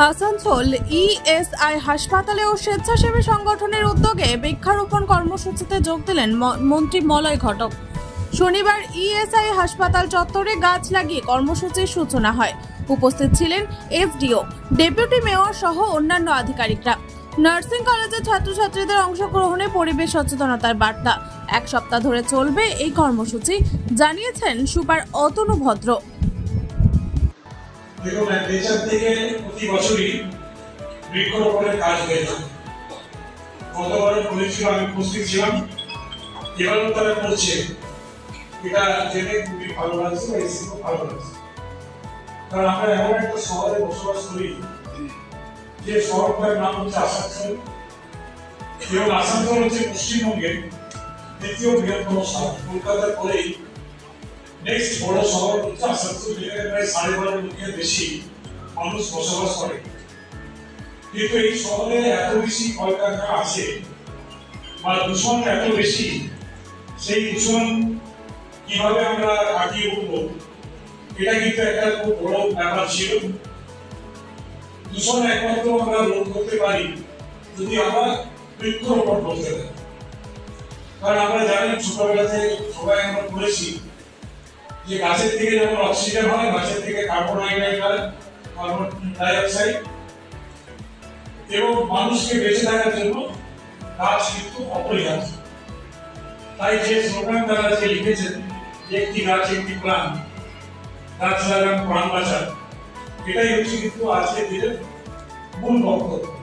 Asansol ESI হাসপাতালে ও স্বেচ্ছাসেবী সংগঠনের উদ্যোগে বৃক্ষারোপণ কর্মসূচিতে যোগ দিলেন মন্ত্রী মলয় ঘটক। শনিবার ইএসআই হাসপাতাল চত্বরে গাছ লাগিয়ে কর্মসূচির সূচনা হয়। উপস্থিত ছিলেন এসডিও ডেপুটি মেয়র সহ অন্যান্য আধিকারিকরা। নার্সিং কলেজের ছাত্রছাত্রীদের অংশগ্রহণে পরিবেশ সচেতনতার বার্তা। এক সপ্তাহ ধরে চলবে এই কর্মসূচি, জানিয়েছেন সুপার অতনু ভদ্র। থেকে প্রতি বছরই বৃক্ষরোপণের কাজ আমি উপস্থিত ছিলাম। এবারও তারা করছে। এটা জেনে খুবই ভালো লাগছে ভালো লাগছে। কারণ আমরা এমন একটা শহরে বসবাস করি, যে শহরটার নাম হচ্ছে আসানসোল। এবং আসানসোল হচ্ছে পশ্চিমবঙ্গের দ্বিতীয় বৃহত্তম শহর। কলকাতার পরেই নেক্সট বড় শহর আসানসোল যেখানে প্রায় সাড়ে বারো লক্ষের বেশি মানুষ বসবাস করে। কিন্তু এই শহরে এত বেশি কলকারখানা আছে বা দূষণ এত বেশি, সেই দূষণ কীভাবে আমরা কাটিয়ে উঠবো এটা কিন্তু একটা খুব বড় ব্যাপার ছিল। দূষণ একমাত্র আমরা রোধ করতে পারি যদি আমরা বৃক্ষরোপণ করতে পারি। কারণ আমরা জানি ছোটবেলাতে সবাই আমরা পড়েছি যে গাছের থেকে যেমন অক্সিজেন হয়, গাছের থেকে কার্বন ডাইঅক্সাইড হয় কার্বন ডাইঅক্সাইড এবং মানুষকে বেঁচে থাকার জন্য গাছ কিন্তু অপরিহার্য। তাই যে স্লোগান তারা আজকে লিখেছেন একটি গাছ, একটি প্রাণ, গাছ লাগান, প্রাণ বাঁচান, এটাই হচ্ছে কিন্তু আজকের দিনের মূল বক্তব্য।